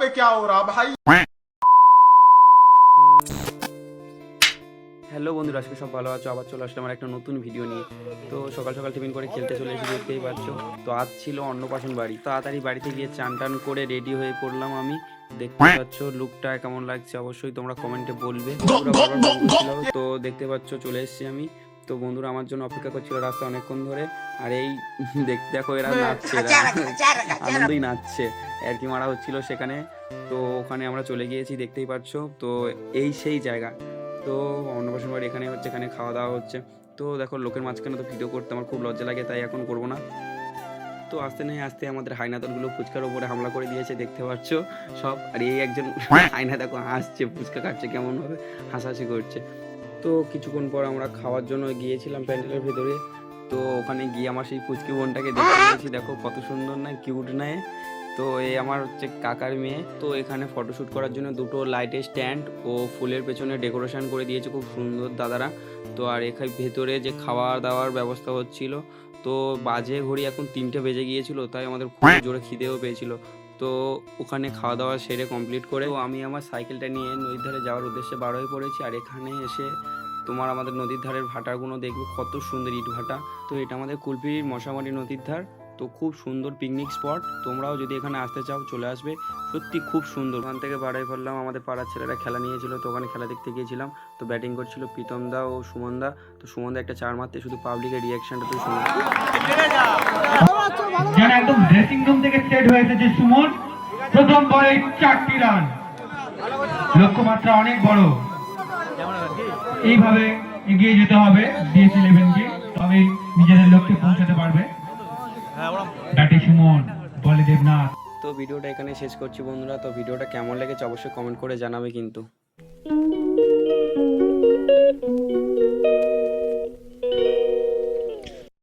पे क्या हो रहा भाई হ্যালো বন্ধুরা আজকে সব ভালো আছো আবার চলে আসলাম আমার একটা নতুন ভিডিও নিয়ে তো সকাল সকাল টিফিন করে খেলতে চলে এসে দেখতেই পাচ্ছ তো আজ ছিল অন্নপ্রাশন বাড়ি তাড়াতাড়ি বাড়িতে গিয়ে চান টান করে রেডি হয়ে পড়লাম আমি দেখতে পাচ্ছ লুকটা কেমন লাগছে অবশ্যই তোমরা কমেন্টে বলবে বন্ধুরা বারবার বলছিল, তো দেখতে পাচ্ছ চলে এসেছি আমি তো বন্ধুরা আমার জন্য অপেক্ষা করছিল রাস্তা অনেকক্ষণ ধরে আর এই দেখতে দেখো এরা নাচছে এরা আনন্দই নাচছে আর কি মারা হচ্ছিল সেখানে। তো ওখানে আমরা চলে গিয়েছি দেখতেই পাচ্ছ। তো এই সেই জায়গা। তো অন্নপ্রাশন বাড়ি এখানে হচ্ছে এখানে খাওয়া দাওয়া হচ্ছে। তো দেখো লোকের মাঝখানে তো ভিডিও করতে আমার খুব লজ্জা লাগে তাই এখন করব না। তো আস্তে নেই আস্তে আমাদের হাইনাদলগুলো ফুচকার উপরে হামলা করে দিয়েছে দেখতে পাচ্ছ? সব আর এই একজন আয়না দেখো হাসছে ফুচকা কাটছে কেমন ভাবে হাসাহাসি করছে। তো কিছুক্ষণ পর আমরা খাওয়ার জন্য গিয়েছিলাম প্যান্ডেলের ভেতরে। তো ওখানে গিয়ে আমার সেই ফুচকি বোনটাকে দেখতে দেখো কত সুন্দর না কিউট না এ। তো এই আমার হচ্ছে কাকার মেয়ে। তো এখানে ফটোশ্যুট করার জন্য দুটো লাইটের স্ট্যান্ড ও ফুলের পেছনে ডেকোরেশন করে দিয়েছে খুব সুন্দর দাদারা। তো আর এখানে ভেতরে যে খাওয়া দাওয়ার ব্যবস্থা হচ্ছিল তো বাজে ঘড়ি এখন তিনটে বেজে গিয়েছিল তাই আমাদের খুব জোরে খিদেও পেয়েছিল। তো ওখানে খাওয়া দাওয়া সেরে কমপ্লিট করে তো আমি আমার সাইকেলটা নিয়ে নদীর ধারে যাওয়ার উদ্দেশ্যে বার হয়ে পড়েছি। আর এখানে এসে তোমার আমাদের নদীর ধারের ভাটাগুলো দেখবে কত সুন্দর ইট ভাটা। তো এটা আমাদের কুলপির মশামারি নদীর ধার। তো খুব সুন্দর পিকনিক স্পট তোমরাও যদি এখানে আসতে চাও, চলে আসবে। সত্যি খুব সুন্দর। ওখান থেকে বাড়াই পড়লাম আমাদের পাড়ার ছেলেরা খেলা নিয়েছিল, তো ওখানে খেলা দেখতে গিয়েছিলাম। তো ব্যাটিং করছিল প্রীতম দা ও সুমন দা তো সুমন দা একটা চার মারতে শুধু পাবলিকের রিয়াকশনটা শুনে যেন একদম ড্রেসিং রুম থেকে সেট হয়ে এসেছে সুমন, প্রথম বলে চারটি রান লক্ষ্যমাত্রা অনেক বড়। এইভাবে এগিয়ে যেতে হবে ডিএস ইলেভেনকে তবে নিজেদের লক্ষ্যে পৌঁছাতে পারবে। সুমন, বলে দেবনাথ। তো ভিডিওটা এখানে শেষ করছি বন্ধুরা, তো ভিডিওটা কেমন লেগেছে অবশ্যই কমেন্ট করে জানাবে কিন্তু।